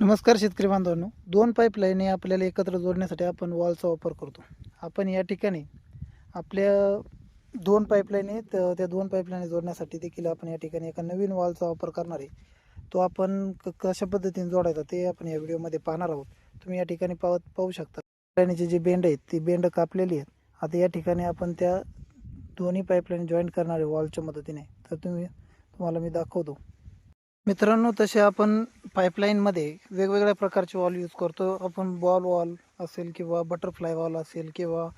नमस्कार शेतकरी बांधवांनो. दोन पाईपलाईन आपल्याला एकत्र जोडण्यासाठी आपण वॉलचा वापर करतो. आपण या ठिकाणी आपल्या दोन पाईपलाईन आहेत. त्या दोन पाईपलाईन जोडण्यासाठी देखील आपण या ठिकाणी एका नवीन वॉलचा वापर करणार आहे. तो आपण क कशा पद्धतीने जोडायचा ते आपण या व्हिडिओमध्ये पाहणार आहोत. तुम्ही या ठिकाणी पाहत पाहू शकता. पाईपलाईनची जी बेंड आहेत ती बेंड कापलेली आहेत. आता या ठिकाणी आपण त्या दोन्ही पाईपलाईन जॉईंट करणार आहे वॉलच्या मदतीने. तर तुम्ही तुम्हाला मी दाखवतो. मित्रांनो तसे आपण पाईपलाईनमध्ये वेगवेगळ्या प्रकारचे वॉल यूज करतो. आपण बॉल वॉल असेल किंवा बटरफ्लाय वॉल असेल किंवा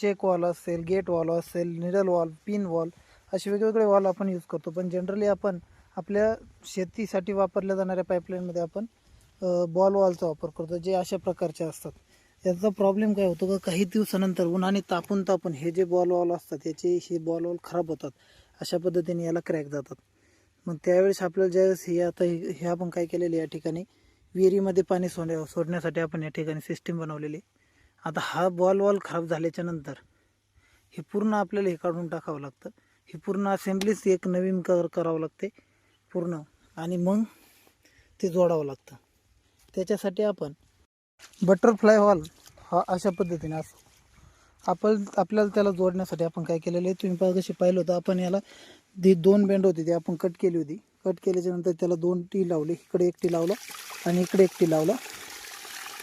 चेक वॉल असेल गेट वॉल असेल निडल वॉल पिन वॉल असे वेगवेगळे वॉल आपण यूज करतो. पण जनरली आपण आपल्या शेतीसाठी वापरल्या जाणाऱ्या पाईपलाईनमध्ये आपण बॉल वॉलचा वापर करतो जे अशा प्रकारचे असतात. याचा प्रॉब्लेम काय होतो का काही दिवसानंतर उन्हाने तापून तापून हे जे बॉल वॉल असतात याचे हे बॉल वॉल खराब होतात. अशा पद्धतीने याला क्रॅक जातात. मग त्यावेळेस आपल्याला ज्यावेळेस हे आता हे हे आपण काय केलेलं आहे या ठिकाणी विहिरीमध्ये पाणी सोडण्या सोडण्यासाठी आपण या ठिकाणी सिस्टीम बनवलेली. आता हा बॉल वॉल खराब झाल्याच्यानंतर हे पूर्ण आपल्याला हे काढून टाकावं लागतं. ही पूर्ण असेंब्लीच एक नवीन कर करावं लागते. पूर्ण. आणि मग ते जोडावं लागतं. त्याच्यासाठी आपण बटरफ्लाय वॉल हा अशा पद्धतीने असं आपण आपल्याला त्याला जोडण्यासाठी आपण काय केलेलं आहे तुम्ही पहा पाहिलं होतं आपण याला ती दोन बेंड होती ती आपण कट केली होती. कट केल्याच्यानंतर त्याला दोन टी लावले. इकडे एक टी लावला आणि इकडे एक टी लावला.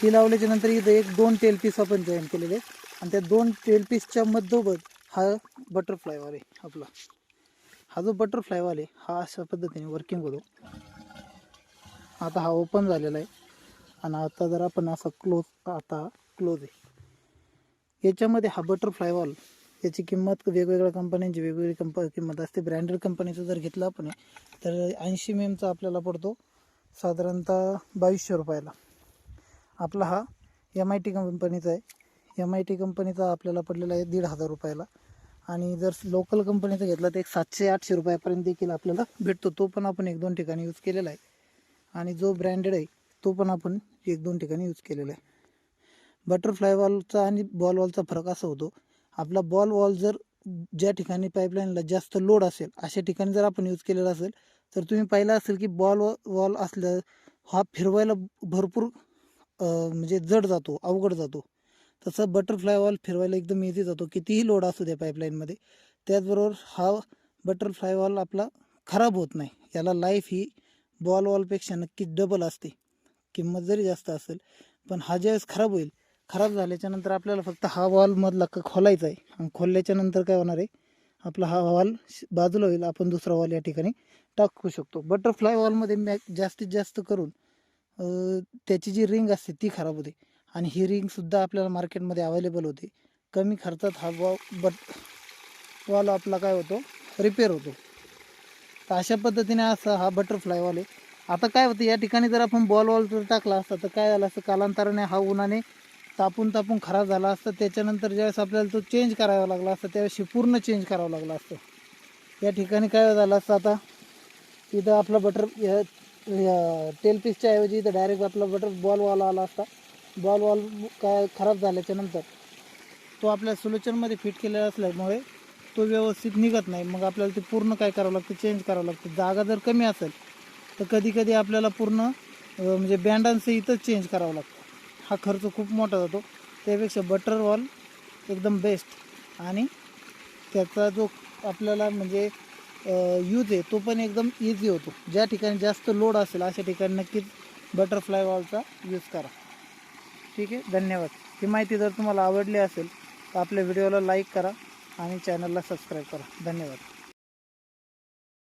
टी लावल्याच्या नंतर इथं एक दोन टेल पीस आपण जॉईन केलेले आहेत. आणि त्या दोन टेल पीसच्या मधोमध हा बटरफ्लायवाले आहे आपला. हा जो बटरफ्लायवाले आहे हा अशा पद्धतीने वर्किंग होतो. आता हा ओपन झालेला आहे. आणि आता जर आपण असा क्लोज आता क्लोज आहे. याच्यामध्ये हा बटरफ्लायवाल याची किंमत वेगवेगळ्या कंपन्यांची वेगवेगळी कंप किंमत असते. ब्रँडेड कंपनीचं जर घेतलं आपण तर ऐंशी मी एमचा आपल्याला पडतो साधारणतः बावीसशे रुपयाला. आपला हा एम आय टी कंपनीचा आहे. एम आय टी कंपनीचा आपल्याला पडलेला आहे दीड हजार रुपयाला. आणि जर लोकल कंपनीचा घेतला तर एक सातशे आठशे रुपयापर्यंत देखील आपल्याला भेटतो. तो पण आपण एक दोन ठिकाणी यूज केलेला आहे. आणि जो ब्रँडेड आहे तो पण आपण एक दोन ठिकाणी यूज केलेला आहे. बटरफ्लाय वॉलचा आणि बॉल वॉलचा फरक असा होतो आपला बॉल वॉल जर ज्या ठिकाणी पाईपलाईनला जास्त लोड असेल अशा ठिकाणी जर आपण यूज केलेला असेल तर तुम्ही पाहिलं असेल की बॉल वॉल असल्या हा फिरवायला भरपूर म्हणजे जड जातो अवघड जातो. तसं बटरफ्लाय वॉल फिरवायला एकदम इझी जातो. कितीही लोड असू द्या पाईपलाईनमध्ये त्याचबरोबर हा बटरफ्लाय वॉल आपला खराब होत नाही. याला लाईफ ही बॉल वॉलपेक्षा नक्कीच डबल असते. किंमत जरी जास्त असेल पण हा ज्यावेळेस खराब होईल खराब झाल्याच्यानंतर आपल्याला फक्त हा वॉलमधला क खोलायचा आहे. आणि खोलल्याच्या नंतर काय होणार आहे? आपला हा वॉल बाजूला होईल. आपण दुसरा वॉल या ठिकाणी टाकू शकतो. बटरफ्लाय वॉलमध्ये मॅ जास्तीत जास्त करून त्याची जी रिंग असते ती खराब होते. आणि ही रिंगसुद्धा आपल्याला मार्केटमध्ये अवेलेबल होते. कमी खर्चात हा वॉ बट वॉल आपला काय होतो? रिपेअर होतो. तर अशा पद्धतीने असा हा बटरफ्लाय वॉल आहे. आता काय होतं या ठिकाणी जर आपण बॉल वॉल जर टाकला असता तर काय झालं असतं? कालांतराने हा उन्हाने तापून तापून खराब झाला असता त्याच्यानंतर ज्यावेळेस आपल्याला तो चेंज करावा लागला असता त्यावेळेस पूर्ण चेंज करावं लागला असतं. या ठिकाणी काय झालं असतं आता? इथं आपला बटर टेल पीसच्या ऐवजी इथं डायरेक्ट आपला बटर बॉल वॉल आला असता. बॉल वॉल काय खराब झाल्याच्यानंतर तो आपल्या सोल्युशनमध्ये फिट केलेला असल्यामुळे तो व्यवस्थित निघत नाही. मग आपल्याला ते पूर्ण काय करावं लागतं? चेंज करावं लागतं. जागा जर कमी असेल तर कधीकधी आपल्याला पूर्ण म्हणजे बँडांचं इथंच चेंज करावं लागतं. हा खर्च खूप मोठा जातो. त्यापेक्षा बटर वॉल एकदम बेस्ट आणि त्याचा जो आपल्याला म्हणजे यूज आहे तो पण एकदम इझी होतो. ज्या ठिकाणी जास्त लोड असेल अशा ठिकाणी नक्कीच बटरफ्लाय वॉलचा यूज करा. ठीक आहे? धन्यवाद. ही माहिती जर तुम्हाला आवडली असेल तर आपल्या व्हिडिओला लाईक करा आणि चॅनलला सबस्क्राईब करा. धन्यवाद.